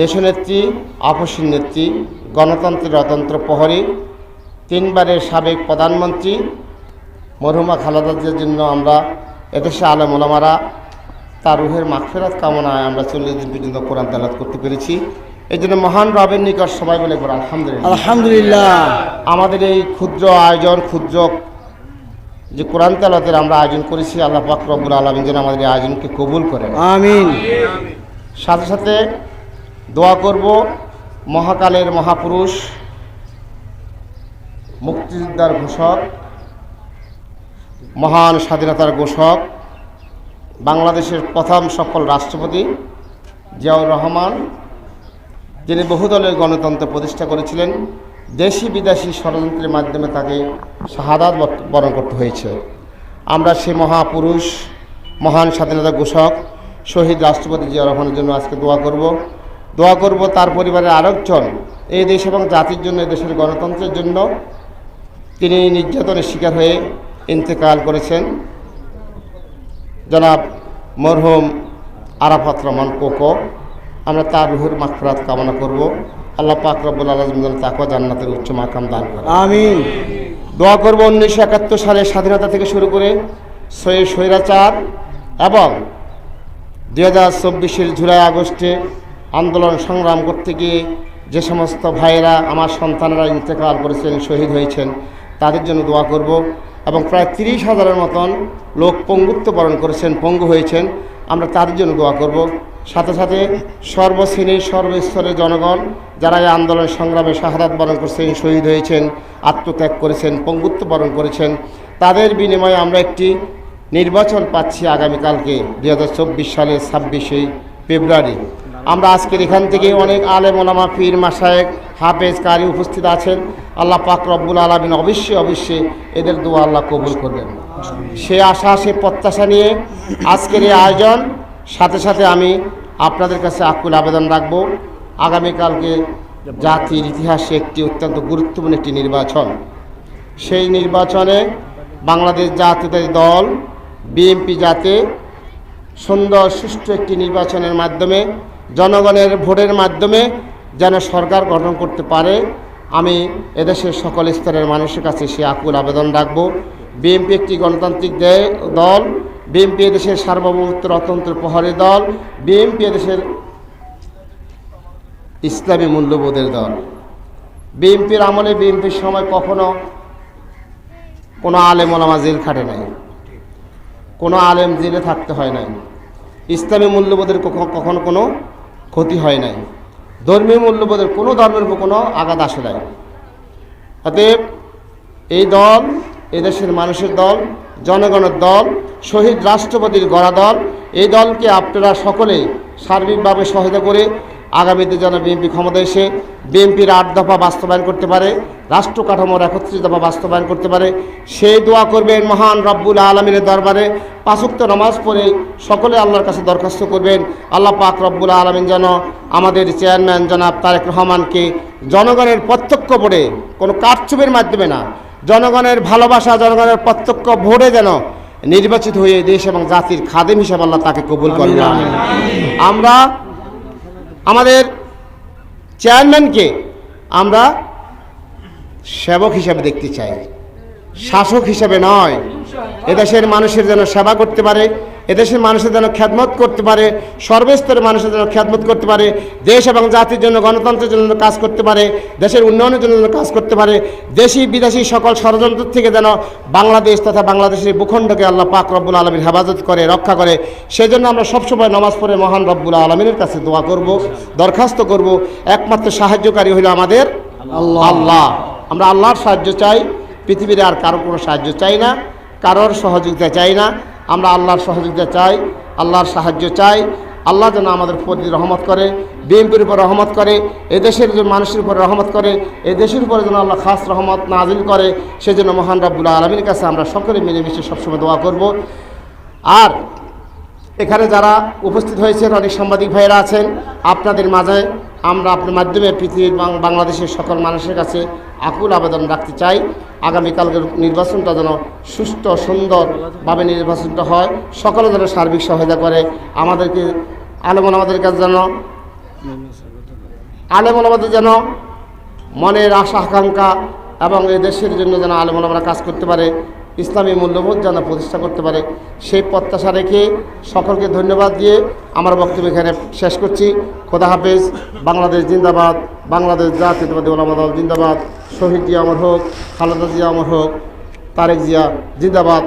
দেশনেত্রী আপসীর নেত্রী গণতন্ত্রের অতন্ত্র প্রহরী তিনবারের সাবেক প্রধানমন্ত্রী মরহুমা খালেদাদের জন্য আমরা এদেশে আলম ওলামারা তার রুহের মাগফেরাত কামনায় আমরা চল্লিশ দিন পর্যন্ত কোরআন তালাত করতে পেরেছি। এই জন্য মহান রবের নিকট সবাই বলে করে আলহামদুলিল্লাহ। আলহামদুলিল্লাহ। আমাদের এই ক্ষুদ্র আয়োজন ক্ষুদ্র যে কোরআন তালাতের আমরা আয়োজন করেছি আল্লাহ পাক রব্বুল আলমিন যেন আমাদের এই আয়োজনকে কবুল করেন। আমিন। সাথে সাথে দোয়া করব মহাকালের মহাপুরুষ, মুক্তিযোদ্ধার ঘোষক, মহান স্বাধীনতার ঘোষক, বাংলাদেশের প্রথম সফল রাষ্ট্রপতি জিয়াউর রহমান, যিনি বহুদলীয় গণতন্ত্র প্রতিষ্ঠা করেছিলেন, দেশি বিদেশি ষড়যন্ত্রের মাধ্যমে তাকে শাহাদাত বরণ করতে হয়েছে। আমরা সে মহাপুরুষ, মহান স্বাধীনতা ঘোষক, শহীদ রাষ্ট্রপতি জিয়া রহমানের জন্য আজকে দোয়া করব। দোয়া করব তার পরিবারের আরেকজন এই দেশ এবং জাতির জন্য এই দেশের গণতন্ত্রের জন্য। তিনি নির্যাতনের শিকার হয়ে ইন্তেকাল করেছেন। জনাব মরহুম আরাফাত রহমান কোকো আমরা তার রুহুর মাকফরাত কামনা করব। আল্লাহ পাক রব্বুল আলম তাকে জান্নাতের উচ্চ মাকাম দান করে আমিন। দোয়া করব উনিশশো একাত্তর সালে স্বাধীনতা থেকে শুরু করে সৈ- স্বৈরাচার এবং দু হাজার চব্বিশের জুলাই আগস্টে আন্দোলন সংগ্রাম করতে গিয়ে যে সমস্ত ভাইয়েরা, আমার সন্তানরা ইন্তেকাল করেছেন, শহীদ হয়েছেন, তাদের জন্য দোয়া করব এবং প্রায় তিরিশ হাজারের মতন লোক পঙ্গুত্ব বরণ করেছেন, পঙ্গু হয়েছেন, আমরা তাদের জন্য দোয়া করব। সাথে সাথে সর্বশ্রেণীর সর্বস্তরের জনগণ যারা এই আন্দোলন সংগ্রামে শাহাদাত বরণ করছেন, শহীদ হয়েছেন, আত্মত্যাগ করেছেন, পঙ্গুত্ব বরণ করেছেন, তাদের বিনিময়ে আমরা একটি নির্বাচন পাচ্ছি আগামীকালকে দু হাজার চব্বিশ সালের ছাব্বিশে ফেব্রুয়ারি। আমরা আজকের এখান থেকে অনেক আলেম ওলামা পীর মাসায়েক হাফেজ কারি উপস্থিত আছেন। আল্লাহ পাক রব্বুল আলমিন অবশ্যই অবশ্যই এদের দোয়া আল্লাহ কবুল করবেন। সে আশা, সে প্রত্যাশা নিয়ে আজকের এই আয়োজন। সাথে সাথে আমি আপনাদের কাছে আকুল আবেদন রাখব। আগামীকালকে জাতির ইতিহাসে একটি অত্যন্ত গুরুত্বপূর্ণ একটি নির্বাচন। সেই নির্বাচনে বাংলাদেশ জাতীয়তাবাদী দল, বিএনপি যাতে সুন্দর সুষ্ঠু একটি নির্বাচনের মাধ্যমে জনগণের ভোটের মাধ্যমে যেন সরকার গঠন করতে পারে, আমি এদেশের সকল স্তরের মানুষের কাছে সে আকুল আবেদন রাখব। বিএনপি একটি গণতান্ত্রিক দল, বিএনপি এদেশের সার্বভৌমত্ব অতন্ত্র প্রহরী দল, বিএনপি এদেশের ইসলামী মূল্যবোধের দল। বিএনপির আমলে বিএনপির সময় কখনো কোনো আলেম ওলামা জেল খাটে নাই, কোনো আলেম জেলে থাকতে হয় নাই। ইসলামী মূল্যবোধের কখনো কোনো ক্ষতি হয় নাই। ধর্মীয় মূল্যবোধের কোনো ধর্মের উপর কোনো আঘাত আসে নাই। অতএব এই দল এদেশের মানুষের দল, জনগণের দল, শহীদ রাষ্ট্রপতির গড়া দল, এই দলকে আপনারা সকলে সার্বিকভাবে সহায়তা করে আগামীতে যেন বিএনপি ক্ষমতা এসে বিএনপির আট দফা বাস্তবায়ন করতে পারে। রাষ্ট্র কাঠামোর একত্রিশ দফা বাস্তবায়ন করতে পারে। সেই দোয়া করবেন মহান রব্বুল আলমিনের দরবারে। পাঁচুক্ত নামাজ পড়ে সকলে আল্লাহর কাছে দরখাস্ত করবেন। আল্লাহ পাক রব্বুল আলমিন যেন আমাদের চেয়ারম্যান জনাব তারেক রহমানকে জনগণের প্রত্যক্ষ ভোটে কোনো কারচুপের মাধ্যমে না জনগণের ভালোবাসা জনগণের প্রত্যক্ষ ভোটে যেন নির্বাচিত হয়ে দেশ এবং জাতির খাদেম হিসাবে আল্লাহ তাকে কবুল করবেন আমরা আমাদের চেয়ারম্যানকে আমরা সেবক হিসাবে দেখতে চাই। শাসক হিসাবে নয়। এদেশের মানুষের যেন সেবা করতে পারে এদেশের মানুষের যেন খ্যাতমত করতে পারে সর্বস্তরের মানুষের যেন খ্যাতমত করতে পারে দেশ এবং জাতির জন্য গণতন্ত্রের জন্য কাজ করতে পারে দেশের উন্নয়নের জন্য যেন কাজ করতে পারে দেশি বিদেশি সকল ষড়যন্ত্র থেকে যেন বাংলাদেশ তথা বাংলাদেশের ভূখণ্ডকে আল্লাহ পাক রব্বুল আলমীর হেফাজত করে রক্ষা করে। সেজন্য আমরা সবসময় নামাজ পড়ে মহান রব্বুল আলমিনের কাছে দোয়া করব দরখাস্ত করব। একমাত্র সাহায্যকারী হলো আমাদের আল্লাহ। আল্লাহ। আমরা আল্লাহর সাহায্য চাই, পৃথিবীর আর কারও কোনো সাহায্য চাই না, কারোর সহযোগিতা চাই না, আমরা আল্লাহর সহযোগিতা চাই, আল্লাহর সাহায্য চাই, আল্লাহ যেন আমাদের দিয়ে রহমত করে, বিএনপির উপর রহমত করে, এদেশের যে মানুষের উপর রহমত করে এই দেশের উপরে যেন আল্লাহ খাস রহমত নাজিল করে, সেজন্য মহান রব্বুল আলমীর কাছে আমরা সকলে মিলেমিশে সবসময় দোয়া করব। আর এখানে যারা উপস্থিত হয়েছেন, অনেক সাংবাদিক ভাইয়েরা আছেন, আপনাদের মাঝে আমরা আপনার মাধ্যমে পৃথিবীর বাংলাদেশের সকল মানুষের কাছে আকুল আবেদন রাখতে চাই। আগামীকালকের নির্বাচনটা যেন সুস্থ, সুন্দরভাবে নির্বাচনটা হয়। সকলে যেন সার্বিক সহায়তা করে। আমাদেরকে আলমন আমাদের কাছে যেন আলেম আমাদের যেন মনের আশা, আকাঙ্ক্ষা এবং এই দেশের জন্য যেন আলেম ওলামারা কাজ করতে পারে। ইসলামী মূল্যবোধ যেন প্রতিষ্ঠা করতে পারে। সেই প্রত্যাশা রেখে সকলকে ধন্যবাদ দিয়ে আমার বক্তব্য এখানে শেষ করছি। খোদা হাফেজ। বাংলাদেশ জিন্দাবাদ। বাংলাদেশ জাতীয়তাবাদী ওলামাদ জিন্দাবাদ। শহীদ জিয়া আমার হোক, খালেদা জিয়া আমার হোক, তারেক জিয়া জিন্দাবাদ।